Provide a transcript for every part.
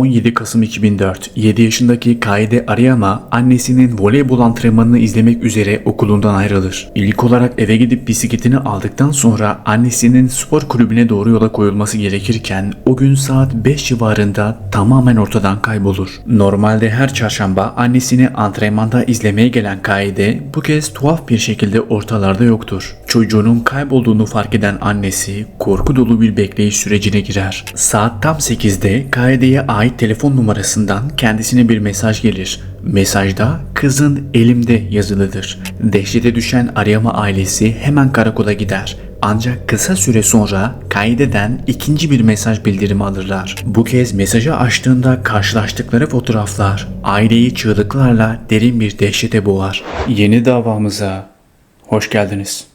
17 Kasım 2004, 7 yaşındaki Kaide Ariyama annesinin voleybol antrenmanını izlemek üzere okulundan ayrılır. İlk olarak eve gidip bisikletini aldıktan sonra annesinin spor kulübüne doğru yola koyulması gerekirken o gün saat 5 civarında tamamen ortadan kaybolur. Normalde her çarşamba annesini antrenmanda izlemeye gelen Kaide bu kez tuhaf bir şekilde ortalarda yoktur. Çocuğunun kaybolduğunu fark eden annesi korku dolu bir bekleyiş sürecine girer. Saat tam 8'de Kaide'ye ait telefon numarasından kendisine bir mesaj gelir. Mesajda kızın elimde yazılıdır. Dehşete düşen Ariyama ailesi hemen karakola gider. Ancak kısa süre sonra Kaide'den ikinci bir mesaj bildirimi alırlar. Bu kez mesajı açtığında karşılaştıkları fotoğraflar aileyi çığlıklarla derin bir dehşete boğar. Yeni davamıza hoş geldiniz.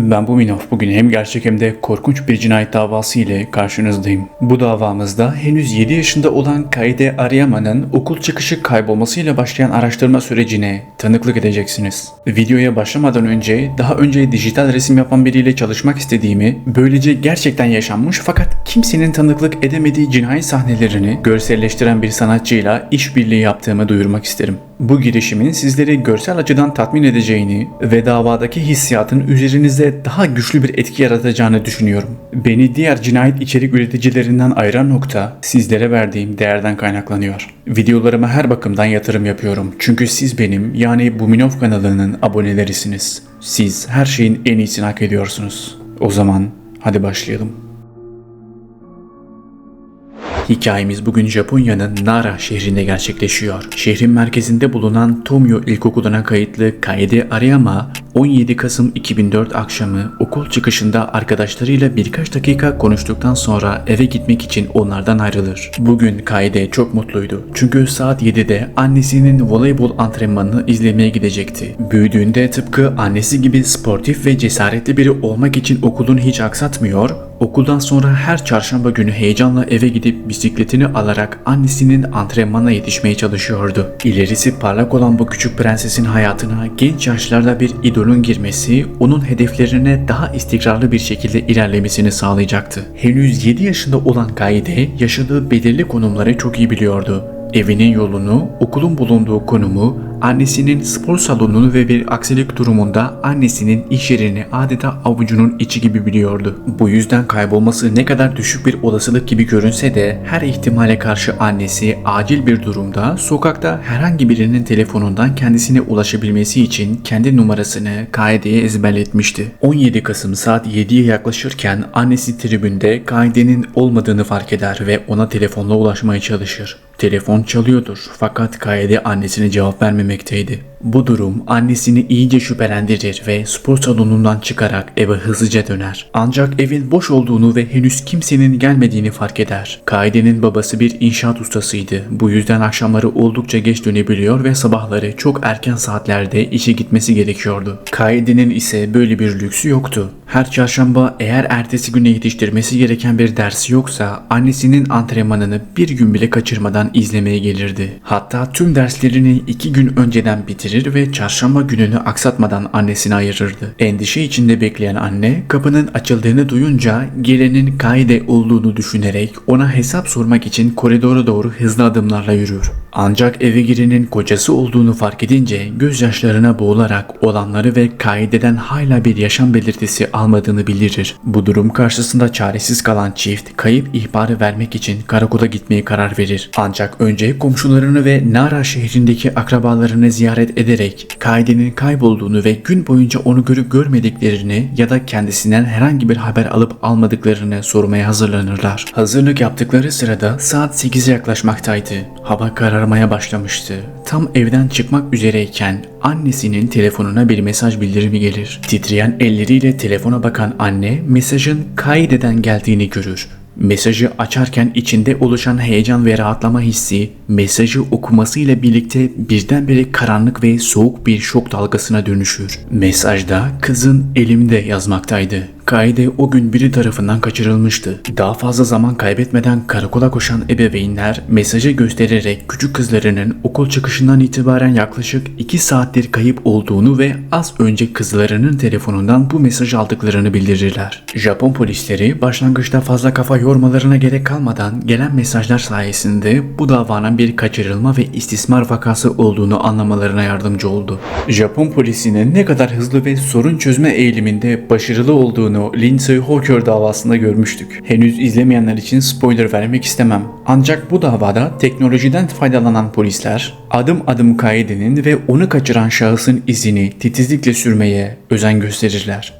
Ben bu Minof bugün hem gerçek hem de korkunç bir cinayet davası ile karşınızdayım. Bu davamızda henüz 7 yaşında olan Kaide Ariyama'nın okul çıkışı kaybolmasıyla başlayan araştırma sürecine tanıklık edeceksiniz. Videoya başlamadan önce daha önce dijital resim yapan biriyle çalışmak istediğimi, böylece gerçekten yaşanmış fakat kimsenin tanıklık edemediği cinayet sahnelerini görselleştiren bir sanatçıyla işbirliği yaptığımı duyurmak isterim. Bu girişimin sizleri görsel açıdan tatmin edeceğini ve davadaki hissiyatın üzerinizde daha güçlü bir etki yaratacağını düşünüyorum. Beni diğer cinayet içerik üreticilerinden ayıran nokta sizlere verdiğim değerden kaynaklanıyor. Videolarıma her bakımdan yatırım yapıyorum. Çünkü siz benim yani Buminov kanalının abonelerisiniz. Siz her şeyin en iyisini hak ediyorsunuz. O zaman hadi başlayalım. Hikayemiz bugün Japonya'nın Nara şehrinde gerçekleşiyor. Şehrin merkezinde bulunan Tomyo İlkokulu'na kayıtlı Kaede Ariyama 17 Kasım 2004 akşamı okul çıkışında arkadaşlarıyla birkaç dakika konuştuktan sonra eve gitmek için onlardan ayrılır. Bugün Kaede çok mutluydu. Çünkü saat 7'de annesinin voleybol antrenmanını izlemeye gidecekti. Büyüdüğünde tıpkı annesi gibi sportif ve cesaretli biri olmak için okulunu hiç aksatmıyor, Okuldan sonra her çarşamba günü heyecanla eve gidip bisikletini alarak annesinin antrenmanına yetişmeye çalışıyordu. İlerisi parlak olan bu küçük prensesin hayatına genç yaşlarda bir idolün girmesi onun hedeflerine daha istikrarlı bir şekilde ilerlemesini sağlayacaktı. Henüz 7 yaşında olan Gaide yaşadığı belirli konumları çok iyi biliyordu. Evinin yolunu, okulun bulunduğu konumu, annesinin spor salonunu ve bir aksilik durumunda annesinin iş yerini adeta avucunun içi gibi biliyordu. Bu yüzden kaybolması ne kadar düşük bir olasılık gibi görünse de her ihtimale karşı annesi acil bir durumda sokakta herhangi birinin telefonundan kendisine ulaşabilmesi için kendi numarasını Kaide'ye ezberletmişti. 17 Kasım saat 7'ye yaklaşırken annesi tribünde Kaide'nin olmadığını fark eder ve ona telefonla ulaşmaya çalışır. Telefon çalıyordur fakat Kaede annesine cevap vermemekteydi. Bu durum annesini iyice şüphelendirir ve spor salonundan çıkarak eve hızlıca döner. Ancak evin boş olduğunu ve henüz kimsenin gelmediğini fark eder. Kaide'nin babası bir inşaat ustasıydı. Bu yüzden akşamları oldukça geç dönebiliyor ve sabahları çok erken saatlerde işe gitmesi gerekiyordu. Kaide'nin ise böyle bir lüksü yoktu. Her çarşamba eğer ertesi güne yetiştirmesi gereken bir dersi yoksa annesinin antrenmanını bir gün bile kaçırmadan izlemeye gelirdi. Hatta tüm derslerini iki gün önceden bitirir ve çarşamba gününü aksatmadan annesine ayırırdı. Endişe içinde bekleyen anne kapının açıldığını duyunca gelenin Kaide olduğunu düşünerek ona hesap sormak için koridora doğru hızlı adımlarla yürür. Ancak eve girenin kocası olduğunu fark edince gözyaşlarına boğularak olanları ve Kaide'den hala bir yaşam belirtisi almadığını bildirir. Bu durum karşısında çaresiz kalan çift kayıp ihbarı vermek için karakola gitmeye karar verir. Ancak önce komşularını ve Nara şehrindeki akrabalarını ziyaret ederek Kaide'nin kaybolduğunu ve gün boyunca onu görüp görmediklerini ya da kendisinden herhangi bir haber alıp almadıklarını sormaya hazırlanırlar. Hazırlık yaptıkları sırada saat 8'e yaklaşmaktaydı. Hava kararmaya başlamıştı. Tam evden çıkmak üzereyken annesinin telefonuna bir mesaj bildirimi gelir. Titreyen elleriyle telefona bakan anne mesajın Kaide'den geldiğini görür. Mesajı açarken içinde oluşan heyecan ve rahatlama hissi mesajı okumasıyla birlikte birdenbire karanlık ve soğuk bir şok dalgasına dönüşür. Mesajda kızın elimde yazmaktaydı. Kaide o gün biri tarafından kaçırılmıştı. Daha fazla zaman kaybetmeden karakola koşan ebeveynler mesajı göstererek küçük kızlarının okul çıkışından itibaren yaklaşık 2 saattir kayıp olduğunu ve az önce kızlarının telefonundan bu mesajı aldıklarını bildirirler. Japon polisleri başlangıçta fazla kafa yormalarına gerek kalmadan gelen mesajlar sayesinde bu davanın bir kaçırılma ve istismar vakası olduğunu anlamalarına yardımcı oldu. Japon polisinin ne kadar hızlı ve sorun çözme eğiliminde başarılı olduğunu Lindsay Hawker davasında görmüştük. Henüz izlemeyenler için spoiler vermek istemem. Ancak bu davada teknolojiden faydalanan polisler adım adım kaidenin ve onu kaçıran şahısın izini titizlikle sürmeye özen gösterirler.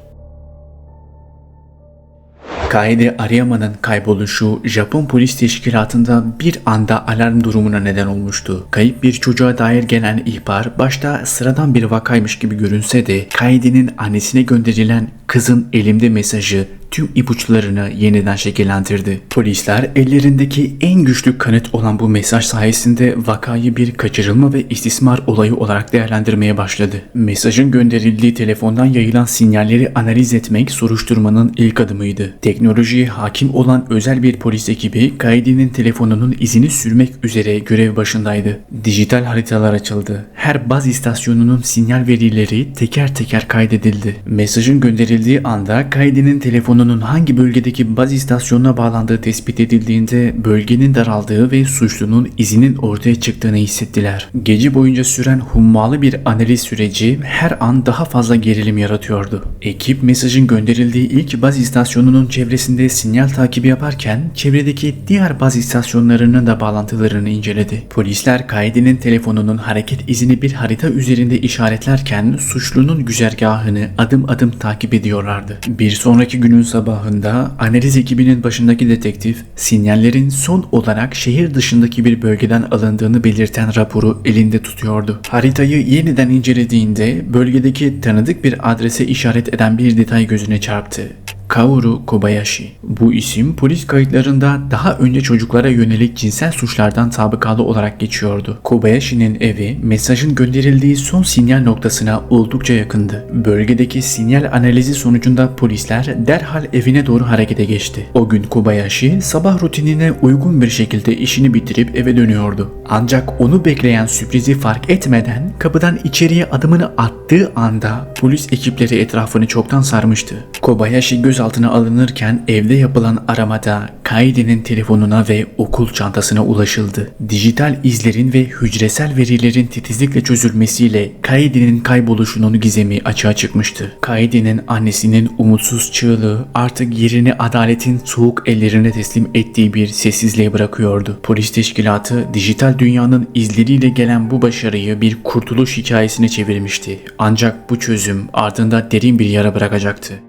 Kaide Ariyama'nın kayboluşu Japon polis teşkilatında bir anda alarm durumuna neden olmuştu. Kayıp bir çocuğa dair gelen ihbar başta sıradan bir vakaymış gibi görünse de Kaide'nin annesine gönderilen kızın elimde mesajı tüm ipuçlarını yeniden şekillendirdi. Polisler ellerindeki en güçlü kanıt olan bu mesaj sayesinde vakayı bir kaçırılma ve istismar olayı olarak değerlendirmeye başladı. Mesajın gönderildiği telefondan yayılan sinyalleri analiz etmek soruşturmanın ilk adımıydı. Teknolojiye hakim olan özel bir polis ekibi Kaidi'nin telefonunun izini sürmek üzere görev başındaydı. Dijital haritalar açıldı. Her baz istasyonunun sinyal verileri teker teker kaydedildi. Mesajın gönderildiği anda Kaidi'nin telefonu telefonunun hangi bölgedeki baz istasyonuna bağlandığı tespit edildiğinde bölgenin daraldığı ve suçlunun izinin ortaya çıktığını hissettiler. Gece boyunca süren hummalı bir analiz süreci her an daha fazla gerilim yaratıyordu. Ekip mesajın gönderildiği ilk baz istasyonunun çevresinde sinyal takibi yaparken çevredeki diğer baz istasyonlarının da bağlantılarını inceledi. Polisler Kaidi'nin telefonunun hareket izini bir harita üzerinde işaretlerken suçlunun güzergahını adım adım takip ediyorlardı. Bir sonraki günün sabahında analiz ekibinin başındaki detektif sinyallerin son olarak şehir dışındaki bir bölgeden alındığını belirten raporu elinde tutuyordu. Haritayı yeniden incelediğinde bölgedeki tanıdık bir adrese işaret eden bir detay gözüne çarptı. Kaoru Kobayashi. Bu isim polis kayıtlarında daha önce çocuklara yönelik cinsel suçlardan sabıkalı olarak geçiyordu. Kobayashi'nin evi mesajın gönderildiği son sinyal noktasına oldukça yakındı. Bölgedeki sinyal analizi sonucunda polisler derhal evine doğru harekete geçti. O gün Kobayashi sabah rutinine uygun bir şekilde işini bitirip eve dönüyordu. Ancak onu bekleyen sürprizi fark etmeden kapıdan içeriye adımını attığı anda polis ekipleri etrafını çoktan sarmıştı. Kobayashi göz gözaltına alınırken evde yapılan aramada Kaide'nin telefonuna ve okul çantasına ulaşıldı. Dijital izlerin ve hücresel verilerin titizlikle çözülmesiyle Kaide'nin kayboluşunun gizemi açığa çıkmıştı. Kaide'nin annesinin umutsuz çığlığı artık yerini adaletin soğuk ellerine teslim ettiği bir sessizliğe bırakıyordu. Polis teşkilatı dijital dünyanın izleriyle gelen bu başarıyı bir kurtuluş hikayesine çevirmişti. Ancak bu çözüm ardında derin bir yara bırakacaktı.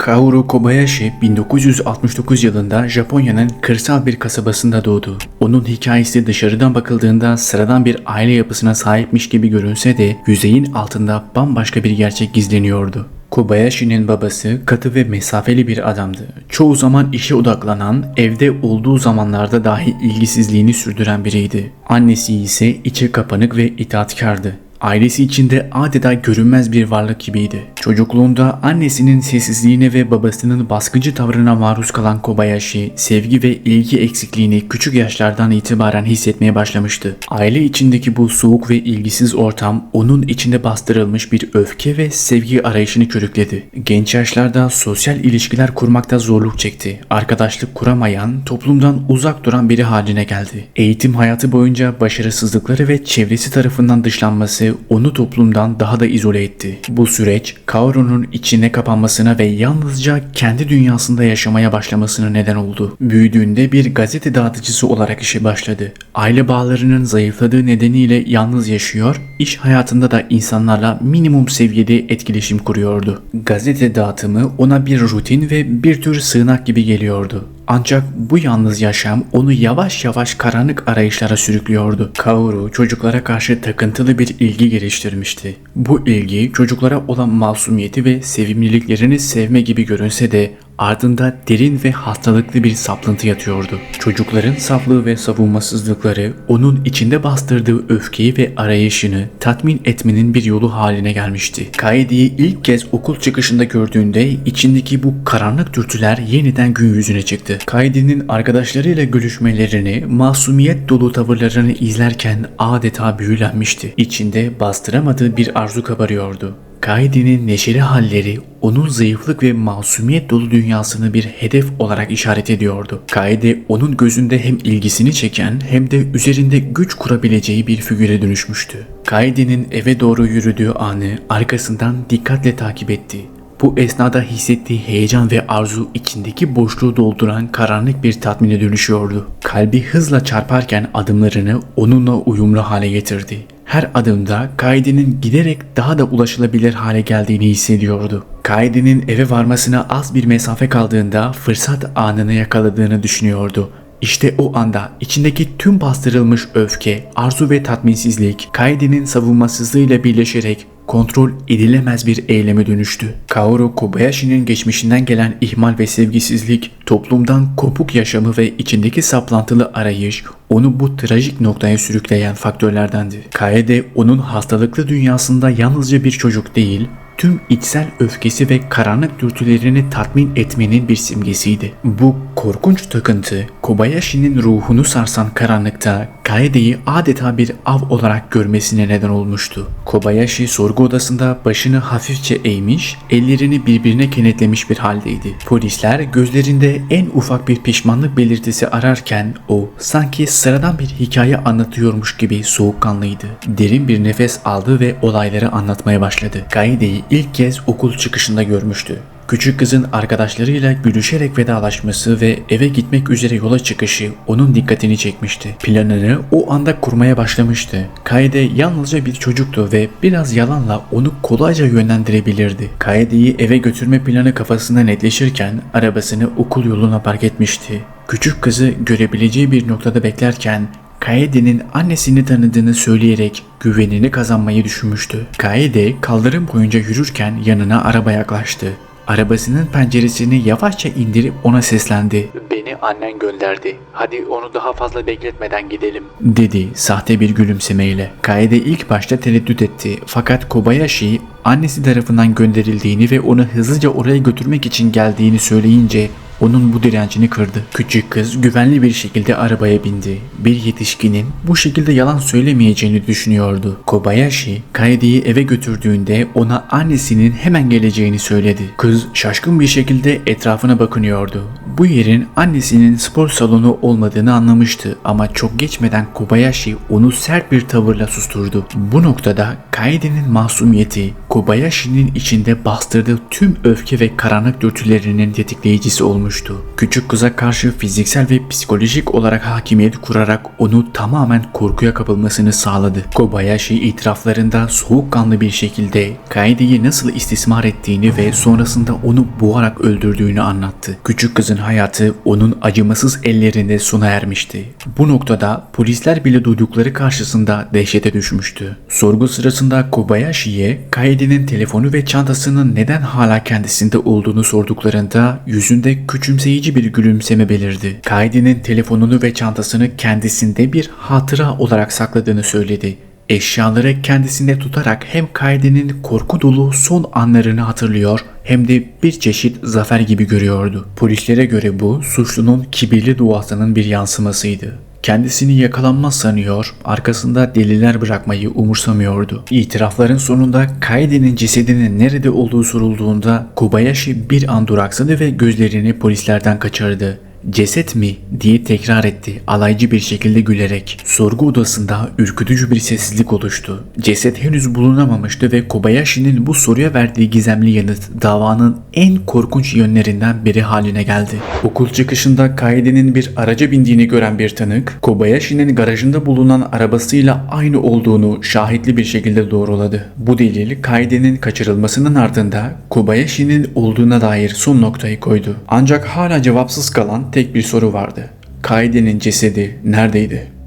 Kaoru Kobayashi 1969 yılında Japonya'nın kırsal bir kasabasında doğdu. Onun hikayesi dışarıdan bakıldığında sıradan bir aile yapısına sahipmiş gibi görünse de yüzeyin altında bambaşka bir gerçek gizleniyordu. Kobayashi'nin babası katı ve mesafeli bir adamdı. Çoğu zaman işe odaklanan, evde olduğu zamanlarda dahi ilgisizliğini sürdüren biriydi. Annesi ise içe kapanık ve itaatkardı. Ailesi içinde adeta görünmez bir varlık gibiydi. Çocukluğunda annesinin sessizliğine ve babasının baskıcı tavrına maruz kalan Kobayashi, sevgi ve ilgi eksikliğini küçük yaşlardan itibaren hissetmeye başlamıştı. Aile içindeki bu soğuk ve ilgisiz ortam onun içinde bastırılmış bir öfke ve sevgi arayışını körükledi. Genç yaşlarda sosyal ilişkiler kurmakta zorluk çekti. Arkadaşlık kuramayan, toplumdan uzak duran biri haline geldi. Eğitim hayatı boyunca başarısızlıkları ve çevresi tarafından dışlanması onu toplumdan daha da izole etti. Bu süreç Kaoru'nun içine kapanmasına ve yalnızca kendi dünyasında yaşamaya başlamasına neden oldu. Büyüdüğünde bir gazete dağıtıcısı olarak işe başladı. Aile bağlarının zayıfladığı nedeniyle yalnız yaşıyor, iş hayatında da insanlarla minimum seviyede etkileşim kuruyordu. Gazete dağıtımı ona bir rutin ve bir tür sığınak gibi geliyordu. Ancak bu yalnız yaşam onu yavaş yavaş karanlık arayışlara sürüklüyordu. Kaoru çocuklara karşı takıntılı bir ilgi geliştirmişti. Bu ilgi çocuklara olan masumiyeti ve sevimliliklerini sevme gibi görünse de ardında derin ve hastalıklı bir saplantı yatıyordu. Çocukların saflığı ve savunmasızlıkları onun içinde bastırdığı öfkeyi ve arayışını tatmin etmenin bir yolu haline gelmişti. Kaidi'yi ilk kez okul çıkışında gördüğünde içindeki bu karanlık dürtüler yeniden gün yüzüne çıktı. Kaidi'nin arkadaşlarıyla görüşmelerini, masumiyet dolu tavırlarını izlerken adeta büyülenmişti. İçinde bastıramadığı bir arzu kabarıyordu. Kaidi'nin neşeli halleri onun zayıflık ve masumiyet dolu dünyasını bir hedef olarak işaret ediyordu. Kaidi onun gözünde hem ilgisini çeken hem de üzerinde güç kurabileceği bir figüre dönüşmüştü. Kaidi'nin eve doğru yürüdüğü anı arkasından dikkatle takip etti. Bu esnada hissettiği heyecan ve arzu içindeki boşluğu dolduran karanlık bir tatmine dönüşüyordu. Kalbi hızla çarparken adımlarını onunla uyumlu hale getirdi. Her adımda Kaidi'nin giderek daha da ulaşılabilir hale geldiğini hissediyordu. Kaidi'nin eve varmasına az bir mesafe kaldığında fırsat anını yakaladığını düşünüyordu. İşte o anda içindeki tüm bastırılmış öfke, arzu ve tatminsizlik Kaidi'nin savunmasızlığıyla birleşerek kontrol edilemez bir eyleme dönüştü. Kaoru Kobayashi'nin geçmişinden gelen ihmal ve sevgisizlik, toplumdan kopuk yaşamı ve içindeki saplantılı arayış onu bu trajik noktaya sürükleyen faktörlerdendi. Kaede onun hastalıklı dünyasında yalnızca bir çocuk değil, tüm içsel öfkesi ve karanlık dürtülerini tatmin etmenin bir simgesiydi. Bu korkunç takıntı Kobayashi'nin ruhunu sarsan karanlıkta Kaede'yi adeta bir av olarak görmesine neden olmuştu. Kobayashi sorgu odasında başını hafifçe eğmiş, ellerini birbirine kenetlemiş bir haldeydi. Polisler gözlerinde en ufak bir pişmanlık belirtisi ararken o sanki sıradan bir hikaye anlatıyormuş gibi soğukkanlıydı. Derin bir nefes aldı ve olayları anlatmaya başladı. Kaede'yi ilk kez okul çıkışında görmüştü. Küçük kızın arkadaşlarıyla gülüşerek vedalaşması ve eve gitmek üzere yola çıkışı onun dikkatini çekmişti. Planını o anda kurmaya başlamıştı. Kaede yalnızca bir çocuktu ve biraz yalanla onu kolayca yönlendirebilirdi. Kaede'yi eve götürme planı kafasında netleşirken arabasını okul yoluna park etmişti. Küçük kızı görebileceği bir noktada beklerken Kaede'nin annesini tanıdığını söyleyerek güvenini kazanmayı düşünmüştü. Kaede kaldırım boyunca yürürken yanına araba yaklaştı. Arabasının penceresini yavaşça indirip ona seslendi. Beni annen gönderdi. Hadi onu daha fazla bekletmeden gidelim. Dedi sahte bir gülümsemeyle. Kaede ilk başta tereddüt etti. Fakat Kobayashi annesi tarafından gönderildiğini ve onu hızlıca oraya götürmek için geldiğini söyleyince onun bu direncini kırdı. Küçük kız güvenli bir şekilde arabaya bindi. Bir yetişkinin bu şekilde yalan söylemeyeceğini düşünüyordu. Kobayashi, Kaede'yi eve götürdüğünde ona annesinin hemen geleceğini söyledi. Kız şaşkın bir şekilde etrafına bakınıyordu. Bu yerin annesinin spor salonu olmadığını anlamıştı ama çok geçmeden Kobayashi onu sert bir tavırla susturdu. Bu noktada Kaede'nin masumiyeti, Kobayashi'nin içinde bastırdığı tüm öfke ve karanlık dürtülerinin tetikleyicisi olmuştu. Küçük kıza karşı fiziksel ve psikolojik olarak hakimiyet kurarak onu tamamen korkuya kapılmasını sağladı. Kobayashi itiraflarında soğukkanlı bir şekilde Kaede'yi nasıl istismar ettiğini ve sonrasında onu boğarak öldürdüğünü anlattı. Küçük kızın hayatı onun acımasız ellerinde sona ermişti. Bu noktada polisler bile duydukları karşısında dehşete düşmüştü. Sorgu sırasında Kobayashi'ye Kaede'nin telefonu ve çantasının neden hala kendisinde olduğunu sorduklarında yüzünde küçümseyici bir gülümseme belirdi. Kaede'nin telefonunu ve çantasını kendisinde bir hatıra olarak sakladığını söyledi. Eşyaları kendisinde tutarak hem Kaede'nin korku dolu son anlarını hatırlıyor hem de bir çeşit zafer gibi görüyordu. Polislere göre bu suçlunun kibirli duasının bir yansımasıydı. Kendisini yakalanmaz sanıyor, arkasında deliller bırakmayı umursamıyordu. İtirafların sonunda Kaide'nin cesedinin nerede olduğu sorulduğunda Kobayashi bir an duraksadı ve gözlerini polislerden kaçırdı. Ceset mi diye tekrar etti alaycı bir şekilde gülerek. Sorgu odasında ürkütücü bir sessizlik oluştu. Ceset henüz bulunamamıştı ve Kobayashi'nin bu soruya verdiği gizemli yanıt davanın en korkunç yönlerinden biri haline geldi. Okul çıkışında Kaide'nin bir araca bindiğini gören bir tanık, Kobayashi'nin garajında bulunan arabasıyla aynı olduğunu şahitli bir şekilde doğruladı. Bu delil Kaide'nin kaçırılmasının ardında Kobayashi'nin olduğuna dair son noktayı koydu. Ancak hala cevapsız kalan tek bir soru vardı. Kaide'nin cesedi neredeydi?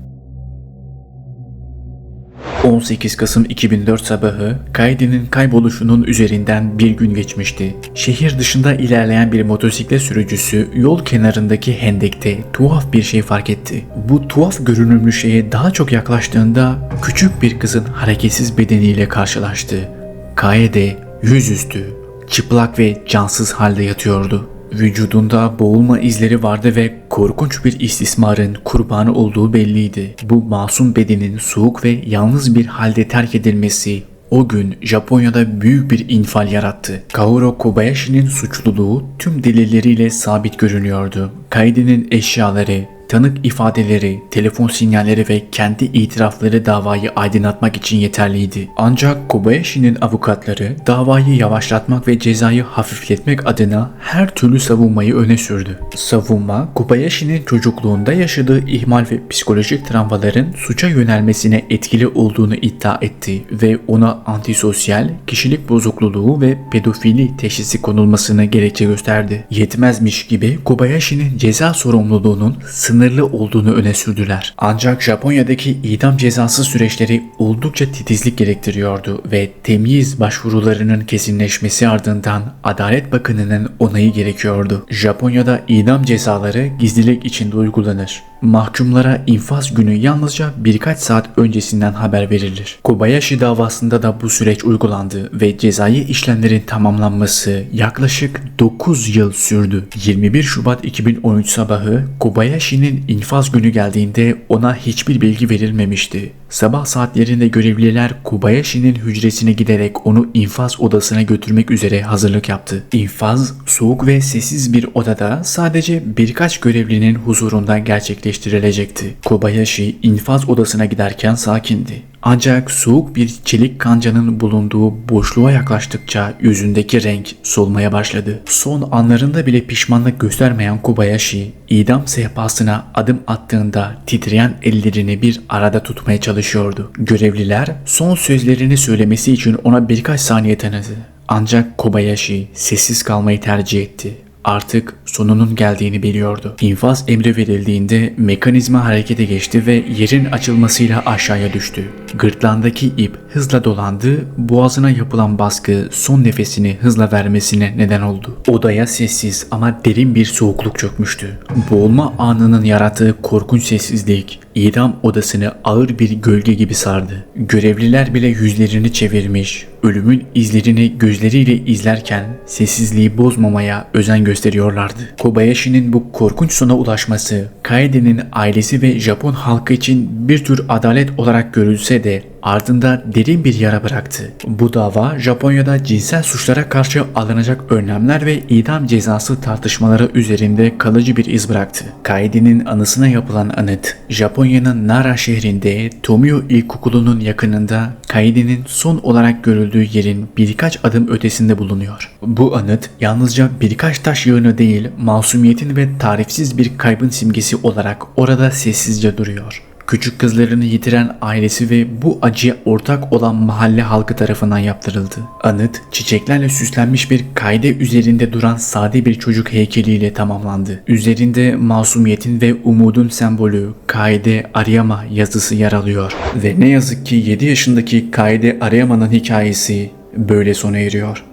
18 Kasım 2004 sabahı Kaide'nin kayboluşunun üzerinden bir gün geçmişti. Şehir dışında ilerleyen bir motosiklet sürücüsü yol kenarındaki hendekte tuhaf bir şey fark etti. Bu tuhaf görünümlü şeye daha çok yaklaştığında küçük bir kızın hareketsiz bedeniyle karşılaştı. Kaide yüzüstü, çıplak ve cansız halde yatıyordu. Vücudunda boğulma izleri vardı ve korkunç bir istismarın kurbanı olduğu belliydi. Bu masum bedenin soğuk ve yalnız bir halde terk edilmesi o gün Japonya'da büyük bir infial yarattı. Kaoru Kobayashi'nin suçluluğu tüm delilleriyle sabit görünüyordu. Kaide'nin eşyaları, tanık ifadeleri, telefon sinyalleri ve kendi itirafları davayı aydınlatmak için yeterliydi. Ancak Kobayashi'nin avukatları davayı yavaşlatmak ve cezayı hafifletmek adına her türlü savunmayı öne sürdü. Savunma, Kobayashi'nin çocukluğunda yaşadığı ihmal ve psikolojik travmaların suça yönelmesine etkili olduğunu iddia etti ve ona antisosyal, kişilik bozukluğu ve pedofili teşhisi konulmasını gerekçe gösterdi. Yetmezmiş gibi Kobayashi'nin ceza sorumluluğunun sınırlı olduğunu öne sürdüler. Ancak Japonya'daki idam cezası süreçleri oldukça titizlik gerektiriyordu ve temyiz başvurularının kesinleşmesi ardından Adalet Bakanı'nın onayı gerekiyordu. Japonya'da idam cezaları gizlilik içinde uygulanır. Mahkumlara infaz günü yalnızca birkaç saat öncesinden haber verilir. Kobayashi davasında da bu süreç uygulandı ve cezai işlemlerin tamamlanması yaklaşık 9 yıl sürdü. 21 Şubat 2013 sabahı Kobayashi'nin infaz günü geldiğinde ona hiçbir bilgi verilmemişti. Sabah saatlerinde görevliler Kobayashi'nin hücresine giderek onu infaz odasına götürmek üzere hazırlık yaptı. İnfaz soğuk ve sessiz bir odada sadece birkaç görevlinin huzurunda gerçekleştirilecekti. Kobayashi infaz odasına giderken sakindi. Ancak soğuk bir çelik kancanın bulunduğu boşluğa yaklaştıkça yüzündeki renk solmaya başladı. Son anlarında bile pişmanlık göstermeyen Kobayashi, idam sehpasına adım attığında titreyen ellerini bir arada tutmaya çalışıyordu. Görevliler son sözlerini söylemesi için ona birkaç saniye tanıdı. Ancak Kobayashi sessiz kalmayı tercih etti artık sonunun geldiğini biliyordu. İnfaz emri verildiğinde mekanizma harekete geçti ve yerin açılmasıyla aşağıya düştü. Gırtlağındaki ip hızla dolandı, boğazına yapılan baskı son nefesini hızla vermesine neden oldu. Odaya sessiz ama derin bir soğukluk çökmüştü. Boğulma anının yarattığı korkunç sessizlik idam odasını ağır bir gölge gibi sardı. Görevliler bile yüzlerini çevirmiş, ölümün izlerini gözleriyle izlerken sessizliği bozmamaya özen gösteriyorlardı. Kobayashi'nin bu korkunç sona ulaşması, Kaede'nin ailesi ve Japon halkı için bir tür adalet olarak görülse de ardında derin bir yara bıraktı. Bu dava Japonya'da cinsel suçlara karşı alınacak önlemler ve idam cezası tartışmaları üzerinde kalıcı bir iz bıraktı. Kaede'nin anısına yapılan anıt, Japonya'nın Nara şehrinde Tomio İlkokulu'nun yakınında Kaede'nin son olarak görüldüğü yerin birkaç adım ötesinde bulunuyor. Bu anıt yalnızca birkaç taş yığını değil, masumiyetin ve tarifsiz bir kaybın simgesi olarak orada sessizce duruyor. Küçük kızlarını yitiren ailesi ve bu acıya ortak olan mahalle halkı tarafından yaptırıldı. Anıt, çiçeklerle süslenmiş bir kayde üzerinde duran sade bir çocuk heykeliyle tamamlandı. Üzerinde masumiyetin ve umudun sembolü Kaide Ariyama yazısı yer alıyor. Ve ne yazık ki 7 yaşındaki Kaide Ariyama'nın hikayesi böyle sona eriyor.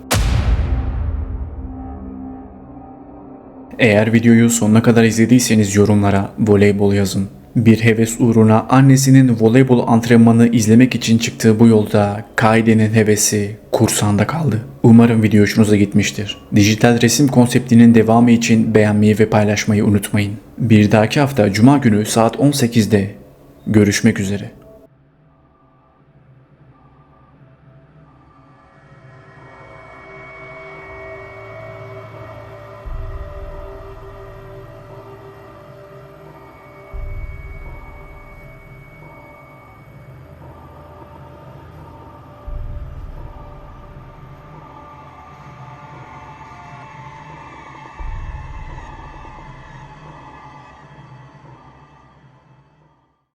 Eğer videoyu sonuna kadar izlediyseniz yorumlara voleybol yazın. Bir heves uğruna annesinin voleybol antrenmanı izlemek için çıktığı bu yolda Kaide'nin hevesi kursağında kaldı. Umarım video hoşunuza gitmiştir. Dijital resim konseptinin devamı için beğenmeyi ve paylaşmayı unutmayın. Bir dahaki hafta Cuma günü saat 18'de görüşmek üzere.